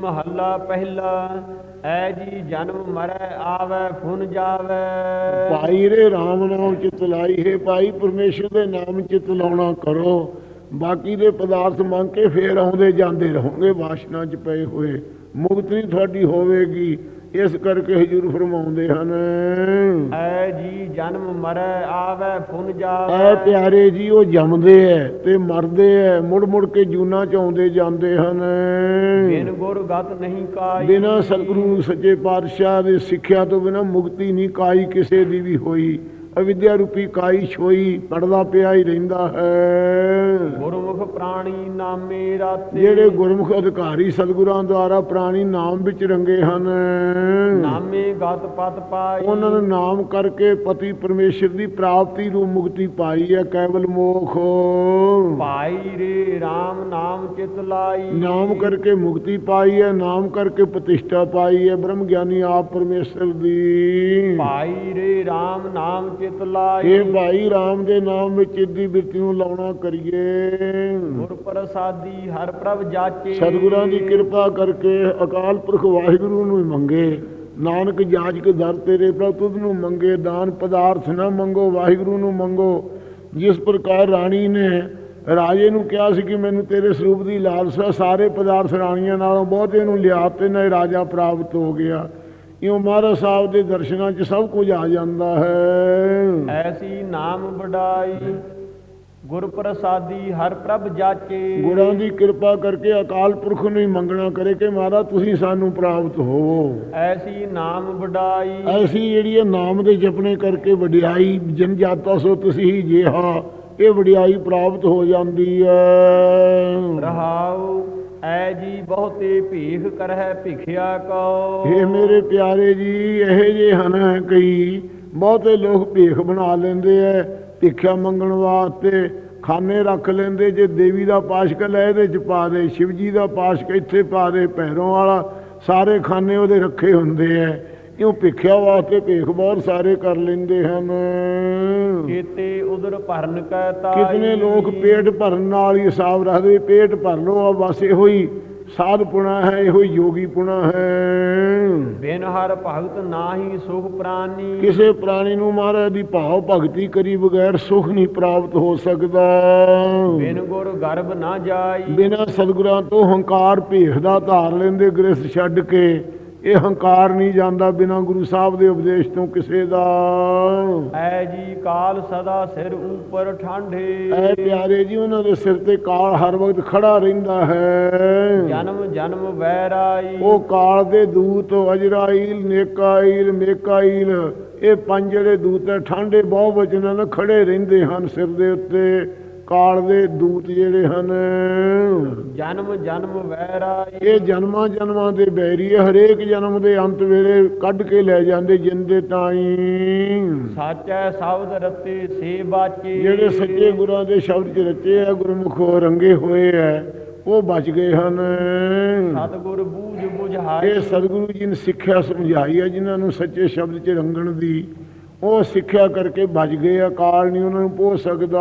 ਮਹੱਲਾ ਪਹਿਲਾ, ਐ ਜੀ ਜਨਮ ਮਰੈ ਆਵੈ, ਫੁਨ ਜਾਵੈ। ਭਾਈ ਰੇ RAM ਨਾਮ ਚਿਤ ਲਾਈ ਹੈ, ਭਾਈ ਪਰਮੇਸ਼ਰ ਦੇ ਨਾਮ ਚਿਤ ਲਾਉਣਾ ਕਰੋ। ਬਾਕੀ ਦੇ ਪਦਾਰਥ ਮੰਗ ਕੇ ਫੇਰ ਆਉਂਦੇ ਜਾਂਦੇ ਰਹੋਗੇ, ਵਾਸ਼ਨਾ 'ਚ ਪਏ ਹੋਏ। ਮੁਕਤੀ ਤੁਹਾਡੀ ਹੋਵੇਗੀ। ਇਸ ਕਰਕੇ ਹਜੂਰ ਫਰਮਾਉਂਦੇ ਹਨ। ਐ ਜੀ ਜਨਮ ਮਰੈ ਆਵੈ ਫੁਨ ਐ ਜਾਵੈ ਪਿਆਰੇ ਜੀ ਉਹ ਜੰਮਦੇ ਐ ਤੇ ਮਰਦੇ ਐ ਮੁੜ ਮੁੜ ਕੇ ਜੂਨਾ ਚ ਆਉਂਦੇ ਜਾਂਦੇ ਹਨ। ਬਿਨ ਗੁਰ ਗਤ ਨਹੀਂ ਕਾਈ। ਬਿਨਾਂ ਸਤਿਗੁਰੂ ਸੱਚੇ ਪਾਤਸ਼ਾਹ ਦੇ ਸਿੱਖਿਆ ਤੋਂ ਬਿਨਾਂ ਮੁਕਤੀ ਨਹੀਂ ਕਾਈ ਕਿਸੇ ਦੀ ਵੀ ਹੋਈ। ਅਵਿਦਿਆ ਰੂਪੀ ਕਾਈ ਛੋਈ ਪੜਦਾ ਪਿਆ ਹੀ ਰਹਿੰਦਾ ਹੈ। ਗੁਰਮੁਖ ਪ੍ਰਾਣੀ ਨਾਮੇ ਰਾਤੇ। ਜਿਹੜੇ ਗੁਰਮੁਖ ਅਧਿਕਾਰੀ ਸਤਿਗੁਰਾਂ ਦੁਆਰਾ ਪ੍ਰਾਣੀ ਨਾਮ ਵਿੱਚ ਰੰਗੇ ਹਨ। ਨਾਮੇ ਗਤ ਪਤ ਪਾਈ। ਉਹਨਾਂ ਨੇ ਨਾਮ ਕਰਕੇ ਪਤੀ ਪਰਮੇਸ਼ਰ ਦੀ ਪ੍ਰਾਪਤੀ ਨੂੰ ਮੁਕਤੀ ਪਾਈ ਹੈ ਕੇਵਲ ਮੋਖ। ਭਾਈ ਰੇ RAM ਨਾਮ ਚਿਤ ਲਾਈ। ਨਾਮ ਕਰਕੇ ਮੁਕਤੀ ਪਾਈ ਹੈ ਨਾਮ ਕਰਕੇ ਪ੍ਰਤਿਸ਼ਠਾ ਪਾਈ ਹੈ ਬ੍ਰਹਮ ਗਿਆਨੀ ਆਪ ਪਰਮੇਸ਼ਰ ਦੀ। ਭਾਈ ਰੇ RAM ਨਾਮ ਚਿਤ ਲਾਈ ਇਹ ਭਾਈ RAM ਦੇ ਨਾਮ ਵਿੱਚ ਇੱਦੀ ਬਿਰਤੀ ਨੂੰ ਲਾਉਣਾ ਕਰੀਏ। ਗੁਰ ਪ੍ਰਸਾਦੀ ਹਰ ਪ੍ਰਭ ਜਾਚੇ। ਸਤਿਗੁਰਾਂ ਦੀ ਕਿਰਪਾ ਕਰਕੇ ਅਕਾਲ ਪੁਰਖ ਵਾਹਿਗੁਰੂ ਨੂੰ ਹੀ ਮੰਗੇ। ਨਾਨਕ ਜਾਜਕ ਦਰ ਤੇਰੇ ਪ੍ਰਭ ਤੁਧ ਨੂੰ ਮੰਗੇ। ਦਾਨ ਪਦਾਰਥ ਨਾ ਮੰਗੋ ਵਾਹਿਗੁਰੂ ਨੂੰ ਮੰਗੋ। ਜਿਸ ਪ੍ਰਕਾਰ ਰਾਣੀ ਨੇ ਰਾਜੇ ਨੂੰ ਕਿਹਾ ਸੀ ਕਿ ਮੈਨੂੰ ਤੇਰੇ ਸਰੂਪ ਦੀ ਲਾਲਸਾ ਸਾਰੇ ਪਦਾਰਥ ਰਾਣੀਆਂ ਨਾਲੋਂ ਬਹੁਤੇ ਨੂੰ ਲਿਆ ਤੇ ਨਾ ਰਾਜਾ ਪ੍ਰਾਪਤ ਹੋ ਗਿਆ। ਇਉਂ ਮਹਾਰਾਜ ਸਾਹਿਬ ਦੇ ਦਰਸ਼ਨਾਂ 'ਚ ਸਭ ਕੁਝ ਆ ਜਾਂਦਾ ਹੈ। ਐਸੀ ਨਾਮ ਵਡਾਈ ਗੁਰ ਪ੍ਰਸਾਦੀ ਹਰ ਪ੍ਰਭ ਜਾਚੇ। ਗੁਰਾਂ ਦੀ ਕਿਰਪਾ ਕਰਕੇ ਅਕਾਲ ਪੁਰਖ ਨੂੰ ਹੀ ਮੰਗਣਾ ਕਰੇ ਕਿ ਮਹਾਰਾਜ ਤੁਸੀਂ ਸਾਨੂੰ ਪ੍ਰਾਪਤ ਹੋਵੋ ਐਸੀ ਨਾਮ ਵਡਾਈ। ਐਸੀ ਜਿਹੜੀ ਇਹ ਨਾਮ ਦੇ ਜਪਣੇ ਕਰਕੇ ਵਡਿਆਈ ਜਨ ਜਾਤਾ ਸੋ ਤੁਸੀਂ ਹੀ ਜਿਹਾ ਇਹ ਵਡਿਆਈ ਪ੍ਰਾਪਤ ਹੋ ਜਾਂਦੀ ਹੈ। ਰਹਾਉ ਐ ਜੀ ਬਹੁਤੇ ਭੀਖ ਕਰਹਿ ਭਿਖਿਆ ਕੋ। ਇਹ ਮੇਰੇ ਪਿਆਰੇ ਜੀ, ਇਹ ਜੇ ਹਨ ਕਈ, ਬਹੁਤੇ ਲੋਕ ਭੀਖ ਬਣਾ ਲੈਂਦੇ ਐ, ਭਿਖਿਆ ਮੰਗਣ ਵਾਸਤੇ ਖਾਨੇ ਰੱਖ ਲੈਂਦੇ, ਜੇ ਦੇਵੀ ਦਾ ਪਾਸ਼ਕ ਲੈ ਇਹਦੇ ਚ ਪਾ ਦੇ, ਸ਼ਿਵ ਜੀ ਦਾ ਪਾਸ਼ਕ ਇੱਥੇ ਪਾ ਦੇ ਪੈਰੋਂ ਵਾਲਾ ਸਾਰੇ ਖਾਨੇ ਉਹਦੇ ਰੱਖੇ ਹੁੰਦੇ ਐ। ਕਿਉਂ ਭਿਖਿਆ ਵਾਸਤੇ ਭੇਖ ਬਹੁਤ ਸਾਰੇ ਕਰ ਲੈਂਦੇ ਹਨ? ਕੀਤੇ ਉਦਰ ਭਰਨ ਕੈ ਤਾਈ ਕਿਤਨੇ ਲੋਕ ਪੇਟ ਭਰਨ ਨਾਲ ਹੀ ਹਿਸਾਬ ਰੱਖਦੇ ਪੇਟ ਭਰ ਲੋ ਆ ਬਸ ਇਹੋ ਹੀ ਸਾਧ ਪੁਣਾ ਹੈ ਇਹੋ ਯੋਗੀ ਪੁਣਾ ਹੈ। ਬਿਨ ਹਰ ਭਗਤ ਨਾਹੀ ਸੁਖ ਪ੍ਰਾਨੀ। ਕਿਸੇ ਪ੍ਰਾਣੀ ਨੂੰ ਮਹਾਰਾਜ ਦੀ ਭਾਵ ਭਗਤੀ ਕਰੀ ਬਗੈਰ ਸੁਖ ਨਹੀਂ ਪ੍ਰਾਪਤ ਹੋ ਸਕਦਾ। ਬਿਨ ਗੁਰ ਗਰਭ ਨਾ ਜਾਈ। ਬਿਨਾਂ ਸਤਿਗੁਰਾਂ ਤੋਂ ਹੰਕਾਰ ਭੇਖ ਦਾ ਧਾਰ ਲੈਂਦੇ ਗ੍ਰਸਥ ਛੱਡ ਕੇ। ਇਹ ਹੰਕਾਰ ਨਹੀਂ ਜਾਂਦਾ ਬਿਨਾਂ ਗੁਰੂ ਸਾਹਿਬ ਦੇ ਉਪਦੇਸ਼ ਤੋਂ ਕਿਸੇ ਦਾ। ਐ ਜੀ ਕਾਲ ਸਦਾ ਸਿਰ ਉਪਰ ਠਾਂਢੇ। ਐ ਪਿਆਰੇ ਜੀ ਉਹਨਾਂ ਦੇ ਸਿਰ ਤੇ ਕਾਲ ਹਰ ਵਕਤ ਖੜਾ ਰਹਿੰਦਾ ਹੈ। ਜਨਮ ਜਨਮ ਵੈਰਾਈ। ਉਹ ਕਾਲ ਦੇ ਦੂਤ ਅਜਰਾਈਲ ਨੇਕਾਈਲ ਮੇਕਾਈਲ ਇਹ ਪੰਜ ਜਿਹੜੇ ਦੂਤ ਠਾਂਡੇ ਬਹੁ ਵਚਨਾਂ ਨਾਲ ਖੜੇ ਰਹਿੰਦੇ ਹਨ ਸਿਰ ਦੇ ਉੱਤੇ। ਕਾਲ ਦੇ ਦੂਤ ਜਿਹੜੇ ਹਨ। ਜਨਮ ਜਨਮ ਵੈਰਾਈ ਇਹ ਜਨਮਾਂ ਜਨਮਾਂ ਦੇ ਬੈਰੀ ਹੈ। ਹਰੇਕ ਜਨਮ ਦੇ ਅੰਤ ਵੇਲੇ ਕੱਢ ਕੇ ਲੈ ਜਾਂਦੇ ਜਿੰਦੇ ਤਾਈ। ਸਾਚੈ ਸ਼ਬਦ ਰਤੇ ਸੇ ਬਾਚੇ ਜਿਹੜੇ ਸੱਚੇ ਗੁਰਾਂ ਦੇ ਸ਼ਬਦ ਚ ਰਚੇ ਆ ਗੁਰਮੁਖੋ ਰੰਗੇ ਹੋਏ ਆ ਉਹ ਬਚ ਗਏ ਹਨ। ਸਤਿਗੁਰ ਬੂਝ ਬੁਝਾਈ ਇਹ ਸਤਿਗੁਰੂ ਜੀ ਨੇ ਸਿੱਖਿਆ ਸਮਝਾਈ ਹੈ ਜਿਨ੍ਹਾਂ ਨੂੰ ਸੱਚੇ ਸ਼ਬਦ 'ਚ ਰੰਗਣ ਦੀ ਉਹ ਸਿੱਖਿਆ ਕਰਕੇ ਬਚ ਗਏ ਅਕਾਲ ਨਹੀਂ ਉਹਨਾਂ ਨੂੰ ਪੋ ਸਕਦਾ।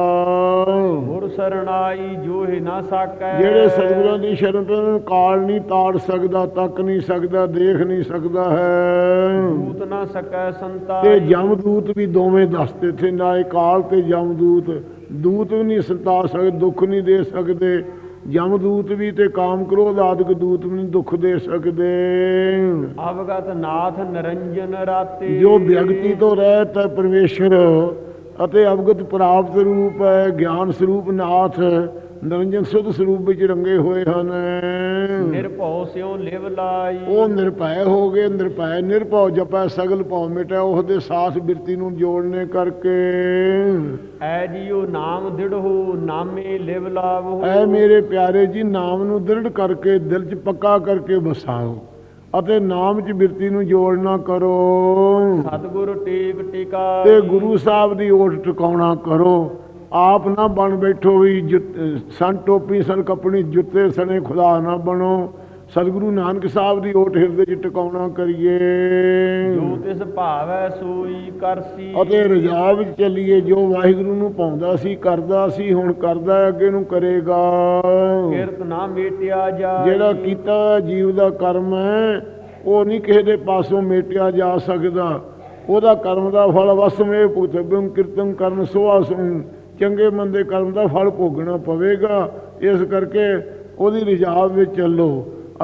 ਗੁਰ ਸਰਣਾਈ ਜੋਹਿ ਨਾ ਸਾਕੈ। ਜਿਹੜੇ ਸਤਿਗੁਰਾਂ ਦੀ ਸ਼ਰਨ ਤੋਂ ਉਹਨਾਂ ਨੂੰ ਕਾਲ ਨਹੀਂ ਤਾੜ ਸਕਦਾ ਤੱਕ ਨਹੀਂ ਸਕਦਾ ਦੇਖ ਨਹੀਂ ਸਕਦਾ ਹੈ। ਦੂਤ ਨਾ ਸਕੈ ਤੇ ਸੰਤਾਈ ਜਮਦੂਤ ਵੀ ਦੋਵੇਂ ਦੱਸਦੇ ਥੇ ਨਾ ਇਹ ਕਾਲ ਤੇ ਜਮਦੂਤ। ਦੂਤ ਵੀ ਨਹੀਂ ਸੰਤਾ ਸਕਦੇ ਦੁੱਖ ਨਹੀਂ ਦੇ ਸਕਦੇ। ਜਮਦੂਤ ਵੀ ਤੇ ਕਾਮ ਕ੍ਰੋਧ ਆਦਿਕ ਦੂਤ ਵੀ ਨਹੀਂ ਦੁੱਖ ਦੇ ਸਕਦੇ। ਅਵਗਤ ਨਾਥ ਨਿਰੰਜਨ ਰਾਤੇ। ਜੋ ਵਿਅਕਤੀ ਤੋਂ ਰਹਿਤ ਹੈ ਪਰਮੇਸ਼ਰ ਅਤੇ ਅਵਗਤ ਪ੍ਰਾਪਤ ਰੂਪ ਹੈ ਗਿਆਨ ਸਰੂਪ ਨਾਥ ਨਿਰੰਜਨ ਸੁਧ ਸਰੂਪ ਵਿੱਚ ਰੰਗੇ ਹੋਏ ਹਨ। ਨਿਰਭਉ ਸਿਉ ਲਿਵ ਲਾਈ। ਉਹ ਨਿਰਭੈ ਹੋ ਗਏ ਨਿਰਭੈ ਨਿਰਭਉ ਜਪੈ ਸਗਲ ਭਉ ਮਿਟੈ ਉਸ ਦੇ ਸਾਥ ਬਿਰਤੀ ਨੂੰ ਜੋੜਨੇ ਕਰਕੇ। ਐ ਜੀਉ ਨਾਮ ਦਿੜਹੁ ਨਾਮੇ ਲਿਵ ਲਾਵਹੁ ਐ ਮੇਰੇ ਪਿਆਰੇ ਜੀ ਨਾਮ ਨੂੰ ਦ੍ਰਿੜ ਕਰਕੇ ਦਿਲ 'ਚ ਪੱਕਾ ਕਰਕੇ ਵਸਾਓ ਅਤੇ ਨਾਮ 'ਚ ਬਿਰਤੀ ਨੂੰ ਜੋੜਨਾ ਕਰੋ। ਸਤਿਗੁਰ ਟੇਕ ਟਿਕਾ ਤੇ ਗੁਰੂ ਸਾਹਿਬ ਦੀ ਓਟ ਟਿਕਾਉਣਾ ਕਰੋ। ਆਪ ਨਾ ਬਣ ਬੈਠੋ ਵੀ ਸਨ ਟੋਪੀ ਸਨ ਕੱਪੜੀ ਜੁੱਤੇ ਸਣੇ ਖੁਦਾ ਨਾ ਬਣੋ। ਸਤਿਗੁਰੂ ਨਾਨਕ ਸਾਹਿਬ ਦੀ ਓਟ ਹਿਰਦੇ 'ਚ ਟਿਕਾਉਣਾ ਕਰੀਏ। ਜੋ ਤਿਸ ਭਾਵੈ ਸੋਈ ਕਰਸੀ ਅਤੇ ਰਜਾ ਵਿੱਚ ਚੱਲੀਏ ਜੋ ਵਾਹਿਗੁਰੂ ਨੂੰ ਪਾਉਂਦਾ ਸੀ ਕਰਦਾ ਸੀ ਹੁਣ ਕਰਦਾ ਅੱਗੇ ਨੂੰ ਕਰੇਗਾ। ਕਿਰਤ ਨਾ ਮੇਟਿਆ ਜਾ ਜਿਹੜਾ ਕੀਤਾ ਜੀਵ ਦਾ ਕਰਮ ਹੈ ਉਹ ਨਹੀਂ ਕਿਸੇ ਦੇ ਪਾਸੋਂ ਮੇਟਿਆ ਜਾ ਸਕਦਾ। ਉਹਦਾ ਕਰਮ ਦਾ ਫਲ ਵਸਮੇ ਭੁਗਤਬਿੰ ਕੀਰਤਨ ਕਰਨ ਸੁਆਸੁ ਚੰਗੇ ਮੰਦੇ ਕਰਮ ਦਾ ਫਲ ਭੋਗਣਾ ਪਵੇਗਾ। ਇਸ ਕਰਕੇ ਉਹਦੀ ਰਿਜਾਵ ਵਿੱਚ ਚੱਲੋ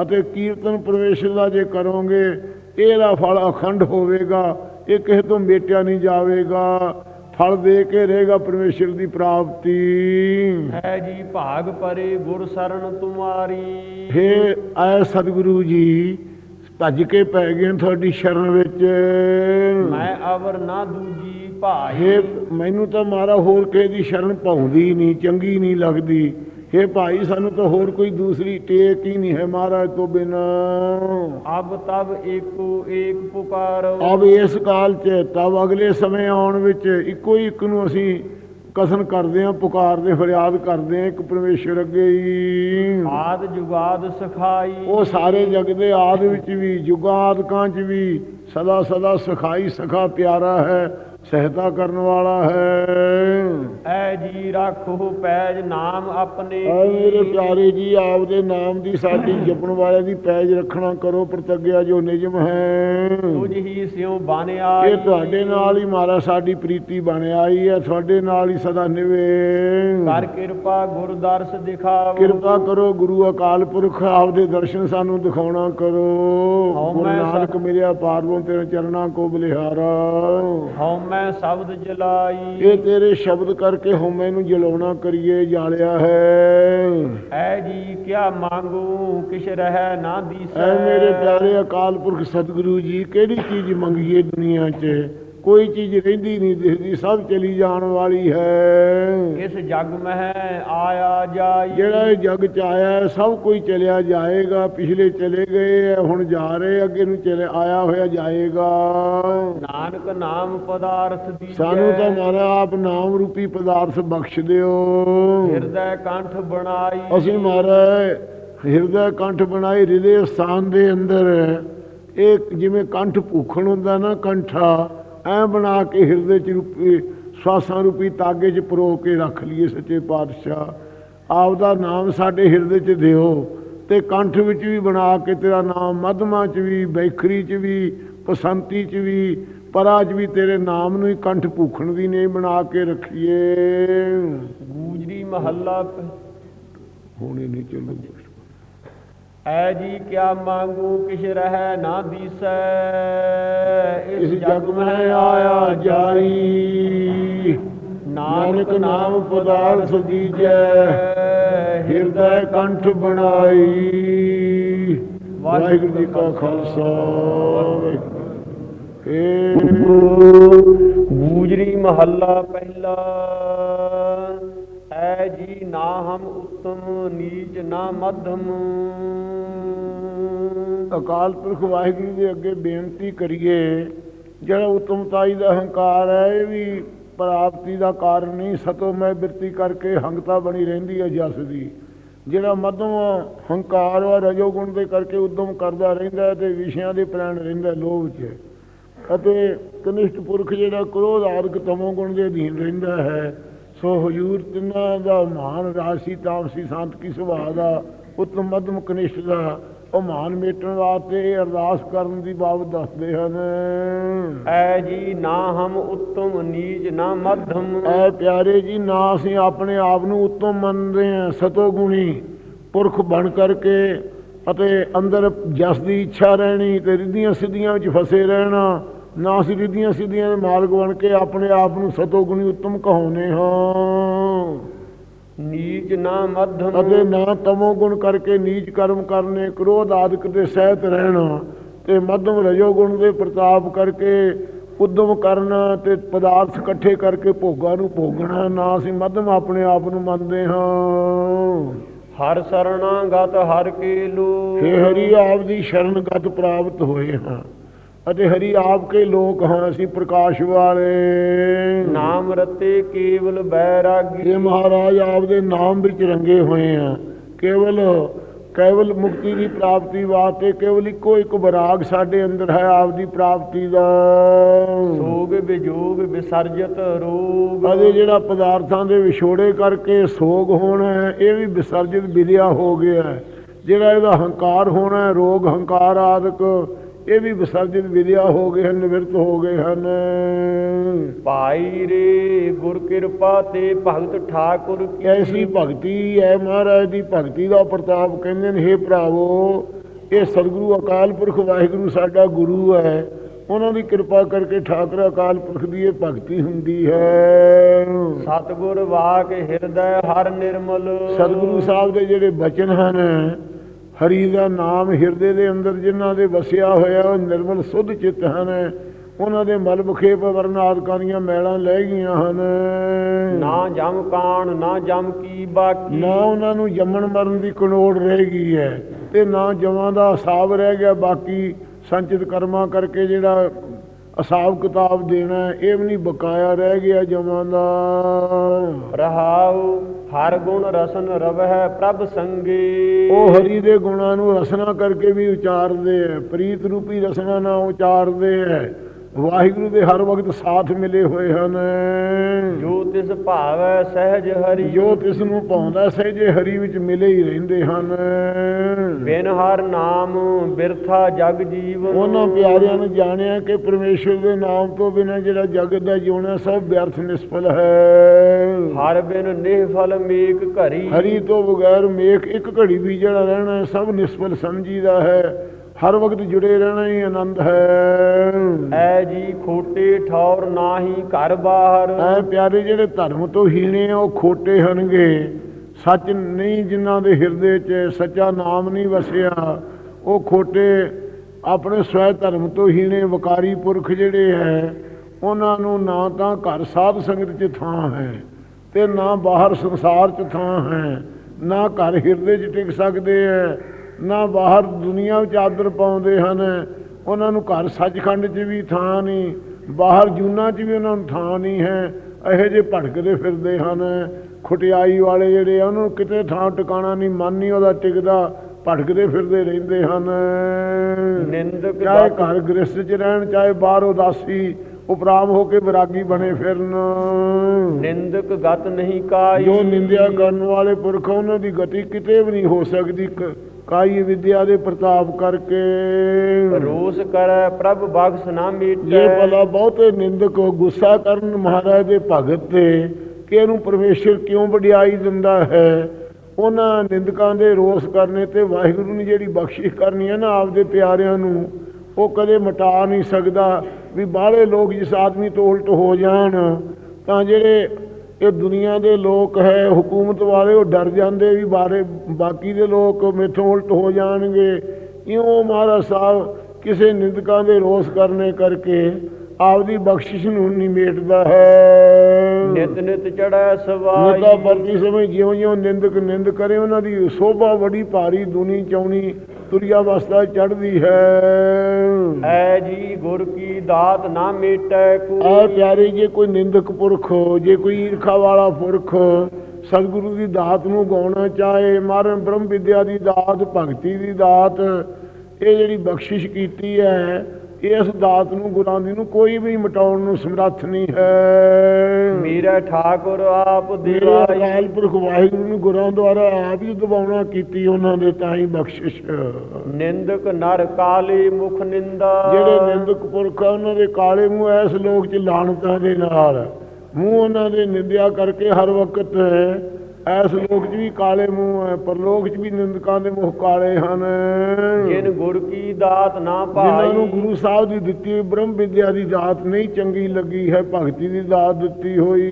ਅਤੇ ਕੀਰਤਨ ਪ੍ਰਵੇਸ਼ ਦਾ ਜੇ ਕਰੋਗੇ ਇਹਦਾ ਫਲ ਅਖੰਡ ਹੋਵੇਗਾ। ਇਹ ਕਿਸੇ ਤੋਂ ਮੇਟਿਆ ਨਹੀਂ ਜਾਵੇਗਾ। ਫਲ ਦੇ ਕੇ ਰਹੇਗਾ ਪਰਮੇਸ਼ਰ ਦੀ ਪ੍ਰਾਪਤੀ। ਹੈ ਜੀ ਭਾਗ ਪਰੇ ਗੁਰ ਸਰਨ ਤੁਮਾਰੀ। ਹੇ ਆਏ ਸਤਿਗੁਰੂ ਜੀ ਭੱਜ ਕੇ ਪੈ ਗਏ ਤੁਹਾਡੀ ਸ਼ਰਨ ਵਿੱਚ। ਮੈਂ ਅਵਰ ਨਾ ਦੂਜੀ। ਭਾਈ। ਹੇ ਮੈਨੂੰ ਤਾਂ ਮਾਰਾ ਹੋਰ ਕਿਸੇ ਦੀ ਸ਼ਰਨ ਪਾਉਂਦੀ ਨਹੀਂ ਚੰਗੀ ਨਹੀਂ ਲੱਗਦੀ। ਹੇ ਭਾਈ ਸਾਨੂੰ ਤਾਂ ਹੋਰ ਕੋਈ ਦੂਸਰੀ ਟੇਕ ਹੀ ਨਹੀਂ ਹੈ ਮਹਾਰਾਜ ਤੋਂ ਬਿਨਾ। ਅਬ ਤਬ ਏਕੋ ਏਕ ਪੁਕਾਰੋ ਅਬ ਇਸ ਕਾਲ 'ਚ ਤਬ ਅਗਲੇ ਸਮੇਂ ਆਉਣ ਵਿੱਚ ਇੱਕੋ ਹੀ ਇੱਕ ਨੂੰ ਅਸੀਂ ਕਥਨ ਕਰਦੇ ਹਾਂ ਪੁਕਾਰਦੇ ਫਰਿਆਦ ਕਰਦੇ ਹਾਂ ਇੱਕ ਪਰਮੇਸ਼ਰ ਅੱਗੇ ਹੀ। ਆਦ ਜੁਗਾਦ ਸਖਾਈ। ਉਹ ਸਾਰੇ ਜਗ ਦੇ ਆਦ ਵਿੱਚ ਵੀ ਜੁਗਾਦਕਾਂ 'ਚ ਵੀ ਸਦਾ ਸਦਾ ਸਖਾਈ ਸਖਾ ਪਿਆਰਾ ਹੈ। ਸਹਾਇਤਾ ਕਰਨ ਵਾਲਾ ਹੈ। ਐ ਜੀ ਰਾਖੋ ਪੈਜ ਨਾਮ ਆਪਣੇ ਐ ਮੇਰੇ। ਪਿਆਰੇ ਜੀ ਆਪਦੇ ਨਾਮ ਦੀ ਸਾਡੀ ਜਪਣ ਵਾਲੇ ਦੀ ਪੈਜ ਰੱਖਣਾ ਕਰੋ ਪ੍ਰਤੱਗਿਆ ਜੋ ਨਿਜਮ ਹੈ। ਤੁਝ ਹੀ ਸਿਉ ਬਾਨਿਆ ਇਹ ਤੁਹਾਡੇ ਨਾਲ ਹੀ ਮਾਰਾ ਸਾਡੀ ਪ੍ਰੀਤੀ ਬਣ ਆਈ ਹੈ ਤੁਹਾਡੇ ਨਾਲ ਹੀ ਸਦਾ ਨਿਵੇ ਕਰ ਕਿਰਪਾ ਗੁਰਦਰਸ ਦਿਖਾਵੋ। ਕਿਰਪਾ ਕਰੋ ਗੁਰੂ ਅਕਾਲ ਪੁਰਖ ਆਪਦੇ ਦਰਸ਼ਨ ਸਾਨੂੰ ਦਿਖਾਉਣਾ ਕਰੋ। ਗੁਰੂ ਨਾਨਕ ਮਿਲਿਆ ਪਾਰਵੋਂ ਤੇਰੇ ਚਰਨਾਂ ਕੋ ਬਲਿਹਾਰਾ। ਹਉ ਮੈਂ ਸ਼ਬਦ ਜਲਾਈ। ਇਹ ਤੇਰੇ ਸ਼ਬਦ ਕਰਕੇ ਹਉਮੈ ਨੂੰ ਜਲਾਉਣਾ ਕਰੀਏ ਜਾਲਿਆ ਹੈ। ਐ ਜੀ ਕਿਆ ਮੰਗੂ ਕਿਛ ਰਹਿ ਨਾ ਦੀਸੈ। ਐ ਮੇਰੇ ਪਿਆਰੇ ਅਕਾਲ ਪੁਰਖ ਸਤਿਗੁਰੂ ਜੀ ਕਿਹੜੀ ਚੀਜ਼ ਮੰਗੀਏ ਦੁਨੀਆ 'ਚ? ਕੋਈ ਚੀਜ਼ ਰਹਿੰਦੀ ਨਹੀਂ ਦਿਸਦੀ ਸਭ ਚਲੀ ਜਾਣ ਵਾਲੀ ਹੈ। ਇਸ ਜਗ ਮਹਿ ਆਇਆ ਜਾਈ। ਜਿਹੜਾ ਇਹ ਜਗ 'ਚ ਆਇਆ ਸਭ ਕੋਈ ਚਲਿਆ ਜਾਏਗਾ। ਪਿਛਲੇ ਚਲੇ ਗਏ ਹੁਣ ਜਾ ਰਹੇ ਅੱਗੇ ਨੂੰ ਚਲੇ ਆਇਆ ਹੋਇਆ ਜਾਏਗਾ। ਨਾਨਕ ਨਾਮ ਪਦਾਰਥ ਦੀ ਸਾਨੂੰ ਤਾਂ ਮਾਰਾ ਆਪ ਨਾਮ ਰੂਪੀ ਪਦਾਰਥ ਬਖਸ਼ ਦਿਓ। ਹਿਰਦੈ ਕੰਠ ਬਣਾਈ। ਅਸੀਂ ਮਹਾਰਾਜ ਹਿਰਦਾ ਕੰਠ ਬਣਾਈ ਹਿਰਦੇ ਸਥਾਨ ਦੇ ਅੰਦਰ। ਇਹ ਜਿਵੇਂ ਕੰਠ ਭੂਖਣ ਹੁੰਦਾ ਨਾ ਕੰਠਾ ਐ ਬਣਾ ਕੇ ਹਿਰਦੇ ਚ ਰੂਪੀ ਸਵਾਸਾਂ ਰੂਪੀ ਤਾਗੇ ਚ ਪਰੋ ਕੇ ਰੱਖ ਲਈਏ ਸੱਚੇ ਪਾਤਸ਼ਾਹ। ਆਪ ਦਾ ਨਾਮ ਸਾਡੇ ਹਿਰਦੇ ਚ ਦਿਓ ਤੇ ਕੰਠ ਵਿੱਚ ਵੀ ਬਣਾ ਕੇ ਤੇਰਾ ਨਾਮ ਮਧਮਾ ਚ ਵੀ ਬੈਖਰੀ ਚ ਵੀ ਪਸੰਤੀ ਚ ਵੀ ਪਰਾ ਚ ਵੀ ਤੇਰੇ ਨਾਮ ਨੂੰ ਹੀ ਕੰਠ ਭੂਖਣ ਦੀ ਨਹੀਂ ਬਣਾ ਕੇ ਰੱਖੀਏ। ਗੂਜਰੀ ਮਹੱਲਾ ਹੁਣੇ ਨਹੀਂ ਚੱਲੂ। ਐ ਜੀ ਕਿਆ ਮੰਗੂ ਕਿਛ ਰਹਿ ਨਾ ਦੀਸੈ ਇਸ ਜਗ ਮੈਂ ਆਇਆ ਜਾਈ। ਨਾਨਕ ਨਾਮ ਪਦਾਰਥ ਦੀਜੈ ਹਿਰਦੈ ਕੰਠ ਬਣਾਈ। ਵਾਹਿਗੁਰੂ ਜੀ ਕਾ ਖਾਲਸਾ। ਏ ਗੂਜਰੀ ਮਹੱਲਾ ਪਹਿਲਾ। ਐ ਜੀ, ਨਾ ਹਮ ਉਤਮ ਨੀਚ, ਨਾ ਮਧਮ। ਅਕਾਲ ਪੁਰਖ ਵਾਹਿਗੁਰੂ ਦੇ ਅੱਗੇ ਬੇਨਤੀ ਕਰੀਏ, ਜਿਹੜਾ ਉਤਮਤਾਈ ਦਾ ਹੰਕਾਰ ਹੈ, ਇਹ ਵੀ ਪ੍ਰਾਪਤੀ ਦਾ ਕਾਰਨ ਨਹੀਂ, ਸਤੋ ਮੈਂ ਬਿਰਤੀ ਕਰਕੇ ਹੰਗਤਾ ਬਣੀ ਰਹਿੰਦੀ ਹੈ ਜਸ ਦੀ। ਜਿਹੜਾ ਮਧਮ ਹੰਕਾਰ ਵਾ, ਰਜੋਗੁਣ ਦੇ ਕਰਕੇ ਉਦਮ ਕਰਦਾ ਰਹਿੰਦਾ ਹੈ ਤੇ ਵਿਸ਼ਿਆਂ ਦੇ ਪ੍ਰੈਣ ਰਹਿੰਦਾ ਹੈ ਲੋਭ 'ਚ। ਅਤੇ ਕਨਿਸ਼ਟ ਪੁਰਖ ਜਿਹੜਾ ਕ੍ਰੋਧ ਆਦਿਕ ਤਮੋ ਗੁਣ ਦੇ ਅਧੀਨ ਰਹਿੰਦਾ ਹੈ ਸੋ ਹਜੂਰ ਤਿੰਨਾਂ ਦਾ ਮਹਾਨ ਰਾਸ਼ੀ ਤਾਮਸੀ ਸੰਤ ਕੀ ਸੁਭਾਅ ਦਾ ਉਤਮ ਮਧਮ ਕਨਿਸ਼ਟ ਦਾ। ਉਹ ਮਹਾਨ ਮੇਟਣ ਵਾਸਤੇ ਅਰਦਾਸ ਕਰਨ ਦੀ ਬਾਬਤ ਦੱਸਦੇ ਹਨ। ਐ ਜੀ ਨਾ ਹਮ ਉਤਮ ਨੀਚ ਨਾ ਮਧਮ। ਐ ਪਿਆਰੇ ਜੀ ਨਾ ਅਸੀਂ ਆਪਣੇ ਆਪ ਨੂੰ ਉਤਮ ਮੰਨਦੇ ਹਾਂ ਸਤੋ ਗੁਣੀ। ਪੁਰਖ ਬਣ ਕਰਕੇ ਅਤੇ ਅੰਦਰ ਜਸ ਦੀ ਇੱਛਾ ਰਹਿਣੀ ਤੇ ਰਿੱਧੀਆਂ ਸਿੱਧੀਆਂ ਵਿੱਚ ਫਸੇ ਰਹਿਣਾ। ਨਾ ਅਸੀਂ ਰਿੱਧੀਆਂ ਸਿੱਧੀਆਂ ਦੇ ਮਾਲਕ ਬਣ ਕੇ ਆਪਣੇ ਆਪ ਨੂੰ ਸਤੋ ਗੁਣੀ ਉਤਮ ਕਹਾਉਨੇ ਹਾਂ। ਨੀਚ ਨਾ ਮਧਮ। ਅਤੇ ਨਾ ਤਮੋ ਗੁਣ ਕਰਕੇ ਨੀਚ ਕਰਮ ਕਰਨੇ ਕ੍ਰੋਧ ਆਦਿਕ ਦੇ ਸਹਿਤ ਰਹਿਣਾ ਤੇ ਮੱਧਮ ਰਜੋ ਗੁਣ ਦੇ ਪ੍ਰਤਾਪ ਕਰਕੇ ਉਦਮ ਕਰਨਾ ਤੇ ਪਦਾਰਥ ਇਕੱਠੇ ਕਰਕੇ ਭੋਗਾਂ ਨੂੰ ਭੋਗਣਾ ਨਾ ਅਸੀਂ ਮੱਧਮ ਆਪਣੇ ਆਪ ਨੂੰ ਮੰਨਦੇ ਹਾਂ। ਹਰ ਸਰਣਾਗਤ ਹਰ ਕੇ ਲੋ ਹਰੀ ਆਪ ਦੀ ਸ਼ਰਨਗਤ ਪ੍ਰਾਪਤ ਹੋਏ ਹਾਂ। ਅਤੇ ਹਰੀ ਆਪ ਕੇ ਲੋਕ ਹਾਂ ਅਸੀਂ ਪ੍ਰਕਾਸ਼ ਵਾਲੇ। ਨਾਮ ਰਤੇ ਕੇਵਲ ਬੈਰਾਗੀ। ਇਹ ਮਹਾਰਾਜ ਆਪ ਦੇ ਨਾਮ ਵਿੱਚ ਰੰਗੇ ਹੋਏ ਆ। ਕੇਵਲ ਕੇਵਲ ਮੁਕਤੀ ਦੀ ਪ੍ਰਾਪਤੀ ਵਾਸਤੇ ਕੇਵਲ ਇੱਕੋ ਇੱਕ ਵਿਰਾਗ ਸਾਡੇ ਅੰਦਰ ਹੈ ਆਪਦੀ ਪ੍ਰਾਪਤੀ ਦਾ। ਸੋਗ ਵਿਜੋਗ ਵਿਸਰਜਤ ਰੋਗ। ਅਜੇ ਜਿਹੜਾ ਪਦਾਰਥਾਂ ਦੇ ਵਿਛੋੜੇ ਕਰਕੇ ਸੋਗ ਹੋਣਾ ਇਹ ਵੀ ਵਿਸਰਜਿਤ ਵਿਦਿਆ ਹੋ ਗਿਆ। ਜਿਹੜਾ ਇਹਦਾ ਹੰਕਾਰ ਹੋਣਾ ਰੋਗ ਹੰਕਾਰ ਆਦਿਕ ਇਹ ਵੀ ਵਿਸਰਜਿਤ ਵਿਦਿਆ ਹੋ ਗਏ ਹਨ ਨਿਵਰਤ ਹੋ ਗਏ ਹਨ। ਭਾਈ ਰੇ ਗੁਰ ਕਿਰਪਾ ਤੇ ਭਗਤ ਠਾਕੁਰ ਕੀ ਐਸੀ ਭਗਤੀ ਹੈ ਮਹਾਰਾਜ ਦੀ ਭਗਤੀ ਦਾ ਪ੍ਰਤਾਪ ਕਹਿੰਦੇ ਨੇ हे ਭਰਾਵੋ ਇਹ ਸਤਿਗੁਰੂ ਅਕਾਲ ਪੁਰਖ ਵਾਹਿਗੁਰੂ ਸਾਡਾ ਗੁਰੂ ਹੈ। ਉਹਨਾਂ ਦੀ ਕਿਰਪਾ ਕਰਕੇ ਠਾਕਰ ਅਕਾਲ ਪੁਰਖ ਦੀ ਇਹ ਭਗਤੀ ਹੁੰਦੀ ਹੈ। ਸਤਿਗੁਰ ਵਾਕ ਹਿਰਦੈ ਹਰ ਨਿਰਮਲ। ਸਤਿਗੁਰੂ ਸਾਹਿਬ ਦੇ ਜਿਹੜੇ ਬਚਨ ਹਨ ਹਰੀ ਦਾ ਨਾਮ ਹਿਰਦੇ ਦੇ ਅੰਦਰ ਜਿਨ੍ਹਾਂ ਦੇ ਵਸਿਆ ਹੋਇਆ ਉਹ ਨਿਰਮਲ ਸੁੱਧ ਚਿੱਤ ਹਨ। ਉਹਨਾਂ ਦੇ ਮਲ ਬਖੇਪ ਵਰਨ ਆਦਿਕਾਂ ਦੀਆਂ ਮੈਲਾਂ ਲੈ ਗਈਆਂ ਹਨ। ਨਾ ਜਮ ਕਾਣ ਨਾ ਜਮ ਕੀ ਬਾਕੀ ਨਾ ਉਹਨਾਂ ਨੂੰ ਜੰਮਣ ਮਰਨ ਦੀ ਕਨੋੜ ਰਹਿ ਗਈ ਹੈ ਤੇ ਨਾ ਜਮਾਂ ਦਾ ਹਿਸਾਬ ਰਹਿ ਗਿਆ। ਬਾਕੀ ਸੰਚਿਤ ਕਰਮਾਂ ਕਰਕੇ ਜਿਹੜਾ ਹਿਸਾਬ ਕਿਤਾਬ ਦੇਣਾ ਹੈ, ਇਹ ਵੀ ਨਹੀਂ ਬਕਾਇਆ ਰਹਿ ਗਿਆ ਜਮਾਂ ਦਾ। ਰਹਾਉ ਹਰ ਗੁਣ ਰਸਨ ਰਵਹਿ ਪ੍ਰਭ ਸੰਗੇ। ਉਹ ਹਰੀ ਦੇ ਗੁਣਾਂ ਨੂੰ ਰਸਨਾ ਕਰਕੇ ਵੀ ਉਚਾਰਦੇ ਐ ਪ੍ਰੀਤ ਰੂਪੀ ਰਸਨਾ ਨਾਲ ਉਚਾਰਦੇ ਐ ਵਾਹਿਗੁਰੂ ਦੇ ਹਰ ਵਕਤ ਸਾਥ ਮਿਲੇ ਹੋਏ ਹਨ। ਜੋ ਤਿਸ ਭਾਵੈ ਸਹਿਜ ਹਰੀ। ਜੋ ਤਿਸ ਨੂੰ ਪਾਉਂਦਾ ਸਹਿਜੇ ਹਰੀ ਵਿੱਚ ਮਿਲੇ ਹੀ ਰਹਿੰਦੇ ਹਨ। ਬਿਨ ਹਰ ਨਾਮ ਬਿਰਥਾ ਜਗ ਜੀਵਨ ਉਹਨਾਂ ਪਿਆਰਿਆਂ ਨੇ ਜਾਣਿਆ ਕਿ ਪਰਮੇਸ਼ਰ ਦੇ ਨਾਮ ਤੋਂ ਬਿਨਾਂ ਜਿਹੜਾ ਜਗਤ ਦਾ ਜਿਉਣਾ ਸਭ ਵਿਅਰਥ ਨਿਸਫਲ ਹੈ। ਹਰ ਬਿਨ ਨਿਹਫਲ ਮੇਕ ਘਰੀ। ਹਰੀ ਤੋਂ ਬਗੈਰ ਮੇਖ ਇੱਕ ਘੜੀ ਵੀ ਜਿਹੜਾ ਰਹਿਣਾ ਸਭ ਨਿਸਫਲ ਸਮਝੀਦਾ ਹੈ। ਹਰ ਵਕਤ ਜੁੜੇ ਰਹਿਣਾ ਹੀ ਆਨੰਦ ਹੈ। ਐ ਜੀ ਖੋਟੇ ਠੌਰ ਨਾਹੀ ਘਰ ਬਾਹਰ। ਐ ਪਿਆਰੇ ਜਿਹੜੇ ਧਰਮ ਤੋਂ ਹੀਣੇ ਉਹ ਖੋਟੇ ਹਨਗੇ ਸੱਚ ਨਹੀਂ ਜਿਨ੍ਹਾਂ ਦੇ ਹਿਰਦੇ 'ਚ ਸੱਚਾ ਨਾਮ ਨਹੀਂ ਵਸਿਆ। ਉਹ ਖੋਟੇ ਆਪਣੇ ਸਵੈ ਧਰਮ ਤੋਂ ਹੀਣੇ ਵਕਾਰੀ ਪੁਰਖ ਜਿਹੜੇ ਹੈ ਉਹਨਾਂ ਨੂੰ ਨਾ ਤਾਂ ਘਰ ਸਾਧ ਸੰਗਤ 'ਚ ਥਾਂ ਹੈ ਤੇ ਨਾ ਬਾਹਰ ਸੰਸਾਰ 'ਚ ਥਾਂ ਹੈ ਨਾ ਘਰ ਹਿਰਦੇ 'ਚ ਟਿਕ ਸਕਦੇ ਹੈ ਨਾ ਬਾਹਰ ਦੁਨੀਆ ਵਿੱਚ ਆਦਰ ਪਾਉਂਦੇ ਹਨ। ਉਹਨਾਂ ਨੂੰ ਘਰ ਸੱਚਖੰਡ 'ਚ ਵੀ ਥਾਂ ਨਹੀਂ ਬਾਹਰ ਜੂਨਾ 'ਚ ਵੀ ਉਹਨਾਂ ਨੂੰ ਥਾਂ ਨਹੀਂ ਹੈ। ਇਹੋ ਜਿਹੇ ਭਟਕਦੇ ਫਿਰਦੇ ਹਨ। ਖੁਟਿਆਈ ਵਾਲੇ ਜਿਹੜੇ ਆ ਉਹਨਾਂ ਨੂੰ ਕਿਤੇ ਥਾਂ ਟਿਕਾਣਾ ਨਹੀਂ ਮਨ ਨਹੀਂ ਉਹਦਾ ਟਿਕਦਾ। ਭਟਕਦੇ ਫਿਰਦੇ ਰਹਿੰਦੇ ਹਨ। ਨਿੰਦਕ ਚਾਹੇ ਘਰ ਗ੍ਰਸਥ 'ਚ ਰਹਿਣ ਚਾਹੇ ਬਾਹਰ ਉਦਾਸੀ ਉਪਰਾਮ ਹੋ ਕੇ ਵਿਰਾਗੀ ਬਣੇ ਫਿਰਨ। ਨਿੰਦਕ ਗਤ ਨਹੀਂ ਕਾਈ ਜੋ ਨਿੰਦਿਆ ਕਰਨ ਵਾਲੇ ਪੁਰਖ ਉਹਨਾਂ ਦੀ ਗਤੀ ਕਿਤੇ ਵੀ ਨਹੀਂ ਹੋ ਸਕਦੀ। ਕਾਈ ਵਿਦਿਆ ਦੇ ਪ੍ਰਤਾਪ ਕਰਕੇ। ਰੋਸ ਕਰੈ ਪ੍ਰਭ ਬਖਸ਼ ਨਾ ਮੀਟੈ। ਭਲਾ ਬਹੁਤੇ ਨਿੰਦਕ ਗੁੱਸਾ ਕਰਨ ਮਹਾਰਾਜ ਦੇ ਭਗਤ ਤੇ ਕਿ ਇਹਨੂੰ ਪਰਮੇਸ਼ਰ ਕਿਉਂ ਵਡਿਆਈ ਦਿੰਦਾ ਹੈ? ਉਹਨਾਂ ਨਿੰਦਕਾਂ ਦੇ ਰੋਸ ਕਰਨੇ ਤੇ ਵਾਹਿਗੁਰੂ ਨੇ ਜਿਹੜੀ ਬਖਸ਼ਿਸ਼ ਕਰਨੀ ਹੈ ਨਾ ਆਪਦੇ ਪਿਆਰਿਆਂ ਨੂੰ ਉਹ ਕਦੇ ਮਿਟਾ ਨਹੀਂ ਸਕਦਾ ਵੀ ਬਾਹਲੇ ਲੋਕ ਜਿਸ ਆਦਮੀ ਤੋਂ ਉਲਟ ਹੋ ਜਾਣ ਤਾਂ ਜਿਹੜੇ ਇਹ ਦੁਨੀਆ ਦੇ ਲੋਕ ਹੈ, ਹਕੂਮਤ ਵਾਲੇ ਉਹ ਡਰ ਜਾਂਦੇ ਵੀ ਬਾਰੇ, ਬਾਕੀ ਦੇ ਲੋਕ ਮੇਥੋਂ ਉਲਟ ਹੋ ਜਾਣਗੇ। ਇਉਂ ਮਹਾਰਾਜ ਸਾਹਿਬ ਕਿਸੇ ਨਿੰਦਕਾਂ ਦੇ ਰੋਸ ਕਰਨੇ ਕਰਕੇ ਆਪਦੀ ਬਖਸ਼ਿਸ਼ ਨੂੰ ਨਹੀਂ ਮੇਟਦਾ ਹੈ। ਨਿਤ ਨਿਤ ਚੜੈ ਸਵਾਈ। ਨਿਤਾ ਵਰਤੀ ਸਮੇਂ ਜਿਉਂ ਜਿਉਂ ਨਿੰਦਕ ਨਿੰਦ ਕਰੇ ਉਹਨਾਂ ਦੀ ਸੋਭਾ ਬੜੀ ਭਾਰੀ ਦੁਨੀ ਚੌਣੀ ਤੁਰਿਆ ਅਵਸਥਾ ਚੜਦੀ ਹੈ। ਐ ਜੀ ਗੁਰ ਕੀ ਦਾਤ ਨਾ ਮੇਟੈ ਆ ਕੋਈ ਪਿਆਰੇ ਜੇ ਕੋਈ ਨਿੰਦਕ ਪੁਰਖ ਜੇ ਕੋਈ ਈਰਖਾ ਵਾਲਾ ਪੁਰਖ ਸਤਿਗੁਰੂ ਦੀ ਦਾਤ ਨੂੰ ਗਾਉਣਾ ਚਾਹੇ ਮਾਰਨ ਬ੍ਰਹਮ ਵਿਦਿਆ ਦੀ ਦਾਤ ਭਗਤੀ ਦੀ ਦਾਤ ਇਹ ਜਿਹੜੀ ਬਖਸ਼ਿਸ਼ ਕੀਤੀ ਹੈ ਇਸ ਦਾਤ ਨੂੰ ਗੁਰਾਂ ਦੀ ਨੂੰ ਕੋਈ ਵੀ ਮਿਟਾਉਣ ਨੂੰ ਸਮਰੱਥ ਨਹੀਂ ਹੈ। ਮੇਰਾ ਠਾਕੁਰ ਆਪ ਦਿਵਾਈ ਅਕਾਲ ਪੁਰਖ ਵਾਹਿਗੁਰੂ ਨੂੰ ਗੁਰਾਂ ਦੁਆਰਾ ਆਪ ਹੀ ਦਬਾਉਣਾ ਕੀਤੀ ਉਹਨਾਂ ਦੇ ਤਾਂ ਹੀ ਬਖਸ਼ਿਸ਼। ਨਿੰਦਕ ਨਰ ਕਾਲੇ ਮੁਖ ਨਿੰਦਾ। ਜਿਹੜੇ ਨਿੰਦਕ ਪੁਰਖ ਉਹਨਾਂ ਦੇ ਕਾਲੇ ਮੂੰਹ ਐਸ ਲੋਕ ਚ ਲਾਣਤਾਂ ਦੇ ਨਾਲ। ਮੂੰਹ ਉਹਨਾਂ ਦੇ ਨਿੰਦਿਆ ਕਰਕੇ ਹਰ ਵਕਤ ਐਸ ਲੋਕ ਚ ਵੀ ਕਾਲੇ ਮੂੰਹ ਹੈ ਪਰਲੋਕ ਚ ਵੀ ਨਿੰਦਕਾਂ ਦੇ ਮੂੰਹ ਕਾਲੇ ਹਨ। ਜਿਨ ਗੁਰ ਕੀ ਦਾਤ ਨਾ ਜਿਨ੍ਹਾਂ ਨੂੰ ਪਾਈ ਗੁਰੂ ਸਾਹਿਬ ਦੀ ਦਿੱਤੀ ਬ੍ਰਹਮ ਵਿਦਿਆ ਦੀ ਦਾਤ ਨਹੀਂ ਚੰਗੀ ਲੱਗੀ ਹੈ ਭਗਤੀ ਦੀ ਦਾਤ ਦਿੱਤੀ ਹੋਈ।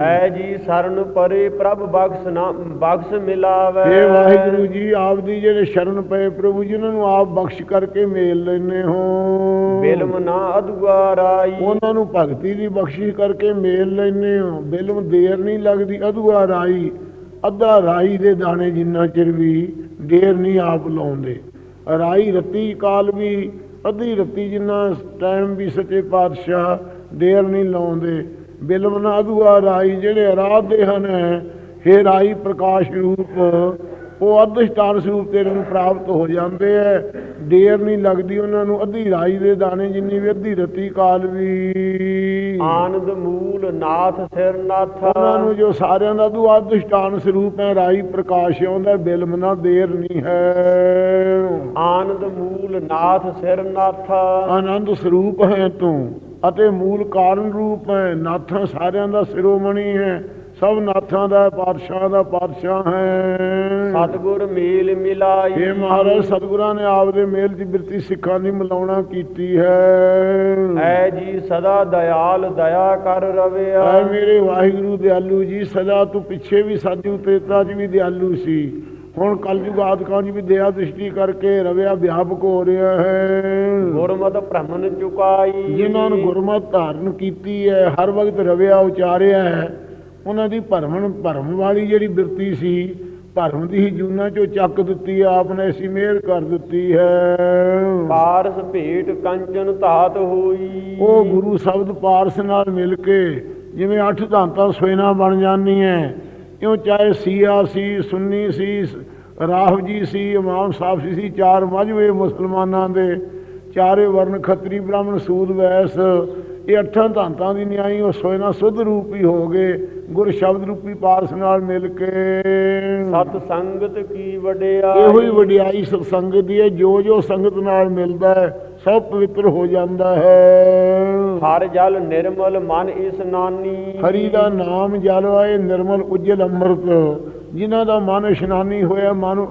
ਐ ਜੀ ਸਰਨ ਪਰੇ ਪ੍ਰਭ ਬਖਸ਼ ਨਾ ਬਖਸ਼ ਮਿਲਾਵੇ। ਇਹ ਵਾਹਿਗੁਰੂ ਜੀ ਆਪ ਦੀ ਜਿਹੜੇ ਸ਼ਰਨ ਪਏ ਪ੍ਰਭੂ ਜਿਨ੍ਹਾਂ ਨੂੰ ਆਪ ਬਖਸ਼ ਕਰਕੇ ਮੇਲ ਲੈਨੇ ਹੋ। ਬਿਲਮ ਨਾ ਅਦੁਆ ਰਾਈ ਉਹਨਾਂ ਨੂੰ ਭਗਤੀ ਦੀ ਬਖਸ਼ਿਸ਼ ਕਰਕੇ ਮੇਲ ਲੈਨੇ ਹੋ। ਬਿਲਮ ਦੇਰ ਨਹੀਂ ਲੱਗਦੀ ਅਧੂਆ ਰਾਈ ਅੱਧਾ ਰਾਈ ਦੇ ਦਾਣੇ ਜਿੰਨਾ ਚਿਰ ਵੀ ਦੇਰ ਨਹੀਂ ਆਪ ਲਾਉਂਦੇ। ਰਾਈ ਰਤੀ ਕਾਲ ਵੀ, ਅੱਧੀ ਰਤੀ ਜਿੰਨਾ ਟਾਈਮ ਵੀ ਸੱਚੇ ਪਾਤਸ਼ਾਹ ਦੇਰ ਨਹੀਂ ਲਾਉਂਦੇ। ਬਿਲਮ ਨਾ ਅਧੂਆ ਰਾਈ ਜਿਹੜੇ ਅਰਾਧਦੇ ਹਨ, ਹੇ ਰਾਈ ਪ੍ਰਕਾਸ਼ ਰੂਪ ਉਹ ਅਦਿਸ਼ਟਾਨ ਸਰੂਪ ਤੇਰੇ ਨੂੰ ਪ੍ਰਾਪਤ ਹੋ ਜਾਂਦੇ ਐ। ਦੇਰ ਨਹੀਂ ਲੱਗਦੀ ਉਹਨਾਂ ਨੂੰ ਅੱਧੀ ਰਾਈ ਦੇ ਦਾਣੇ ਜਿੰਨੀ ਵੀ ਅੱਧੀ ਰਤੀ ਕਾਲ ਵੀ। ਆਨੰਦ ਮੂਲ ਨਾਥ ਸਿਰ ਨਾਥ। ਉਹਨਾਂ ਨੂੰ ਜੋ ਸਾਰਿਆਂ ਦਾ ਤੂੰ ਅਦਿਸ਼ਟਾਨ ਸਰੂਪ ਹੈ ਰਾਈ ਪ੍ਰਕਾਸ਼ ਆਉਂਦਾ ਬਿਲਮ ਨਾ ਦੇਰ ਨਹੀਂ ਹੈ। ਆਨੰਦ ਮੂਲ ਨਾਥ ਸਿਰ ਨਾਥ। ਆਨੰਦ ਸਰੂਪ ਹੈ ਤੂੰ ਅਤੇ ਮੂਲ ਕਾਰਨ ਰੂਪ ਹੈ ਨਾਥਾਂ ਸਾਰਿਆਂ ਦਾ ਸਿਰੋਮਣੀ ਹੈ। ਸਭ ਨਾਥਾਂ ਦਾ ਪਾਤਸ਼ਾਹ ਦਾ ਪਾਤਸ਼ਾਹ ਹੈ। ਸਤਗੁਰ ਮੇਲ ਮਿਲਾਈ। ਇਹ ਮਹਾਰਾਜ ਸਤਿਗੁਰਾਂ ਨੇ ਆਪਦੇ ਮੇਲ ਦੀ ਬਿਰਤੀ ਸਿੱਖਾਂ ਦੀ ਮਿਲਾਉਣਾ ਕੀਤੀ ਹੈ। ਐ ਜੀ ਸਦਾ ਦਇਆਲ ਦਇਆ ਕਰ ਰਵਿਆ। ਐ ਮੇਰੇ ਵਾਹਿਗੁਰੂ ਦਿਆਲੂ ਜੀ ਸਦਾ ਤੂੰ ਪਿੱਛੇ ਵੀ ਸਾਜੂ ਤੇਤਾ ਚ ਵੀ ਦਿਆਲੂ ਸੀ। ਹੁਣ ਕਲਯੁਗ ਆਦਿਕਾਂ ਚ ਵੀ ਦਇਆ ਦ੍ਰਿਸ਼ਟੀ ਕਰਕੇ ਰਵਿਆ ਵਿਆਪਕ ਹੋ ਰਿਹਾ ਹੈ। ਗੁਰਮਤਿ ਭ੍ਰਮਣ ਚੁਕਾਈ ਜਿਨ੍ਹਾਂ ਨੂੰ ਗੁਰਮਤਿ ਧਾਰਨ ਕੀਤੀ ਹੈ ਹਰ ਵਕਤ ਰਵਿਆ ਉਚਾਰਿਆ ਹੈ। ਉਹਨਾਂ ਦੀ ਭਰਮਣ ਭਰਮ ਵਾਲੀ ਜਿਹੜੀ ਬਿਰਤੀ ਸੀ ਭਰਮ ਦੀ ਹੀ ਜੂਨਾ ਚੋਂ ਚੱਕ ਦਿੱਤੀ ਹੈ ਆਪ ਨੇ ਐਸੀ ਮਿਹਰ ਕਰ ਦਿੱਤੀ ਹੈ। ਪਾਰਸ ਭੇਟ ਕੰਚਨ ਧਾਤ ਹੋਈ। ਉਹ ਗੁਰੂ ਸ਼ਬਦ ਪਾਰਸ ਨਾਲ ਮਿਲ ਕੇ ਜਿਵੇਂ ਅੱਠ ਧਾਂਤਾਂ ਸੋਇਨਾ ਬਣ ਜਾਂਦੀਆਂ ਇਉਂ ਚਾਹੇ ਸੀਆ ਸੀ ਸੁੰਨੀ ਸੀ ਰਾਹ ਜੀ ਸੀ ਇਮਾਮ ਸਾਹਿਬ ਸੀ ਸੀ ਚਾਰ ਮਜਵੇ ਮੁਸਲਮਾਨਾਂ ਦੇ ਚਾਰੇ ਵਰਨ ਖੱਤਰੀ ਬ੍ਰਾਹਮਣ ਸੂਦ ਵੈਸ ਇਹ ਅੱਠਾਂ ਧਾਂਤਾਂ ਦੀ ਨਿਆਈ ਉਹ ਸੋਇਨਾ ਸੁਧ ਰੂਪ ਹੀ ਗਏ ਗੁਰ ਸ਼ਬਦ ਰੂਪੀ ਪਾਰਸ ਨਾਲ ਮਿਲ ਕੇ। ਸਤ ਸੰਗਤ ਕੀ ਵਡਿਆਈ। ਇਹੋ ਹੀ ਵਡਿਆਈ ਸਤਸੰਗ ਦੀ ਹੈ ਜੋ ਜੋ ਸੰਗਤ ਨਾਲ ਮਿਲਦਾ ਹੈ ਸਭ ਪਵਿੱਤਰ ਹੋ ਜਾਂਦਾ ਹੈ। ਹਰ ਜਲ ਨਿਰਮਲ ਮਨ ਇਸਨਾਨੀ ਹਰੀ ਦਾ ਨਾਮ ਜਲ ਆਏ ਨਿਰਮਲ ਉਜਲ ਅੰਮ੍ਰਿਤ। ਜਿਨ੍ਹਾਂ ਦਾ ਮਨ ਇਸ਼ਨਾਨੀ ਹੋਇਆ ਮਨ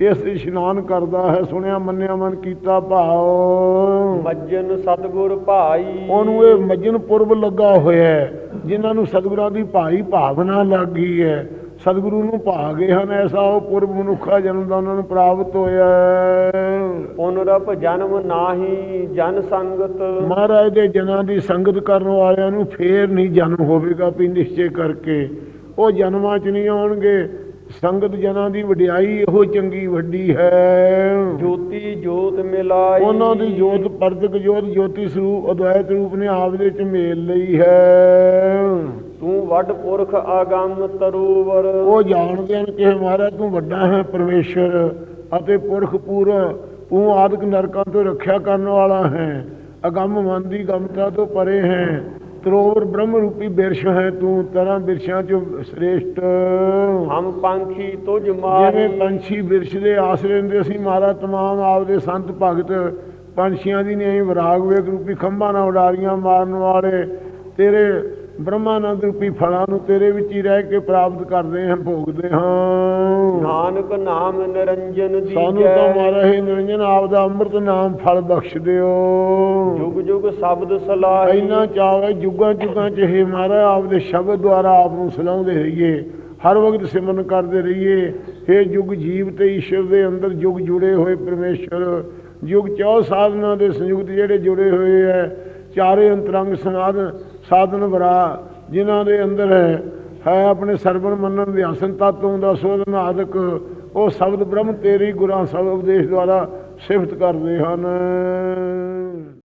ਇਸ ਇਸ਼ਨਾਨ ਕਰਦਾ ਹੈ ਸੁਣਿਆ ਮੰਨਿਆ ਮਨ ਕੀਤਾ ਭਾਉ ਮੱਜਨ ਸਤਗੁਰ ਭਾਈ। ਉਹਨੂੰ ਇਹ ਮਜਨ ਪੁਰਬ ਲੱਗਾ ਹੋਇਆ ਹੈ ਜਿਨ੍ਹਾਂ ਨੂੰ ਸਤਿਗੁਰਾਂ ਦੀ ਭਾਈ ਭਾਵਨਾ ਲੱਗ ਹੈ। ਸਤਿਗੁਰੂ ਨੂੰ ਭਾ ਗਏ ਹਨ ਐਸਾ ਉਹ ਪੁਰਬ ਮਨੁੱਖਾ ਜਨਮ ਦਾ ਉਹਨਾਂ ਨੂੰ ਪ੍ਰਾਪਤ ਹੋਇਆ ਪੁਨਰਪ ਜਨਮ ਨਾਹੀ ਜਨ ਸੰਗਤ। ਮਹਾਰਾਜ ਦੇ ਜਨਾਂ ਦੀ ਸੰਗਤ ਕਰਨ ਵਾਲਿਆਂ ਨੂੰ ਫੇਰ ਨਹੀਂ ਜਨਮ ਹੋਵੇਗਾ ਵੀ ਨਿਸ਼ਚੈ ਕਰਕੇ। ਉਹ ਜਨਮਾਂ 'ਚ ਨਹੀਂ ਆਉਣਗੇ ਸੰਗਤ ਜਨਾਂ ਦੀ ਵਡਿਆਈ ਇਹੋ ਚੰਗੀ ਵੱਡੀ ਹੈ। ਜੋਤੀ ਜੋਤ ਮਿਲਾਈ। ਉਹਨਾਂ ਦੀ ਜੋਤ ਪਰਦਕ ਜੋਤ ਜੋਤੀ ਸਰੂਪ ਅਦਵੈਤ ਰੂਪ ਨੇ ਆਪ ਦੇ ਚ ਮੇਲ ਲਈ ਹੈ। ਤੂੰ ਵੱਡ ਪੁਰਖ ਆਗੰਮ ਤਰੂਵਰ। ਉਹ ਜਾਣਦੇ ਹਨ ਕਿ ਮਹਾਰਾਜ ਤੂੰ ਵੱਡਾ ਹੈ ਪਰਮੇਸ਼ਰ ਅਤੇ ਪੁਰਖ ਪੂਰਾ। ਤੂੰ ਆਦਿਕ ਨਰਕਾਂ ਤੋਂ ਰੱਖਿਆ ਕਰਨ ਵਾਲਾ ਹੈ। ਅਗੰਮ ਮਨ ਦੀ ਗਮਤਾ ਤੋਂ ਪਰੇ ਹੈ। ਤਰੋਵਰ ਬ੍ਰਹਮ ਰੂਪੀ ਬਿਰਸ਼ ਹੈ ਤੂੰ ਤਰ੍ਹਾਂ ਬਿਰਸ਼ਾਂ ਚੋਂ ਸ੍ਰੇਸ਼ਟ। ਹਮ ਪੰਖੀ ਤੁਝ ਜਿਵੇਂ ਮਾਰੀ ਪੰਛੀ ਬਿਰਸ਼ ਦੇ ਆਸਰੇ ਹੁੰਦੇ ਸੀ ਮਹਾਰਾਜ ਤਮਾਮ ਆਪਦੇ ਸੰਤ ਭਗਤ ਪੰਛੀਆਂ ਦੀ ਨਹੀਂ ਵਿਰਾਗ ਵੇਗ ਰੂਪੀ ਖੰਭਾਂ ਨਾਲ ਉਡਾਰੀਆਂ ਮਾਰਨ ਵਾਲੇ। ਤੇਰੇ ਬ੍ਰਹਮਾਨੰਦ ਰੂਪੀ ਫਲਾਂ ਨੂੰ ਤੇਰੇ ਵਿੱਚ ਹੀ ਰਹਿ ਕੇ ਪ੍ਰਾਪਤ ਕਰਦੇ ਹਾਂ ਭੋਗਦੇ ਹਾਂ। ਨਾਨਕ ਨਾਮ ਨਿਰੰਜਨ ਸਾਨੂੰ ਤਾਂ ਮਾਰਾ ਹੀ ਨਿਰੰਜਨ ਆਪ ਦਾ ਅੰਮ੍ਰਿਤ ਨਾਮ ਫਲ ਬਖਸ਼ ਦਿਓ। ਜੁਗ ਜੁਗ ਸ਼ਬਦ ਸਲਾਹੀ। ਇੰਨਾ ਚਾਵੇ ਜੁਗਾਂ ਜੁਗਾਂ ਚ ਹੀ ਮਹਾਰਾਜ ਆਪਦੇ ਸ਼ਬਦ ਦੁਆਰਾ ਆਪ ਨੂੰ ਸਲਾਉਂਦੇ ਰਹੀਏ। ਹਰ ਵਕਤ ਸਿਮਰਨ ਕਰਦੇ ਰਹੀਏ। हे ਜੁਗ ਜੀਵ ਤੇ ਈਸ਼ਵਰ ਦੇ ਅੰਦਰ ਜੁਗ ਜੁੜੇ ਹੋਏ ਪਰਮੇਸ਼ਰ ਜੁਗ ਚੌ ਸਾਧਨਾ ਦੇ ਸੰਯੁਕਤ ਜਿਹੜੇ ਜੁੜੇ ਹੋਏ ਹੈ ਚਾਰੇ ਅੰਤਰੰਗ ਸਨਾਦ ਸਾਧਨ ਬਰਾ ਜਿਨ੍ਹਾਂ ਦੇ ਅੰਦਰ ਹੈ ਹੈ ਆਪਣੇ ਸਰਵਣ ਮੰਨਣ ਦੇ ਹਸਨ ਤਤੋਂ ਦਾ ਸੋਧਨ ਆਦਿਕ, ਉਹ ਸ਼ਬਦ ਬ੍ਰਹਮ ਤੇਰੀ ਗੁਰਾਂ ਸਭ ਉਪਦੇਸ਼ ਦੁਆਰਾ ਸਿਫਤ ਕਰਦੇ ਹਨ।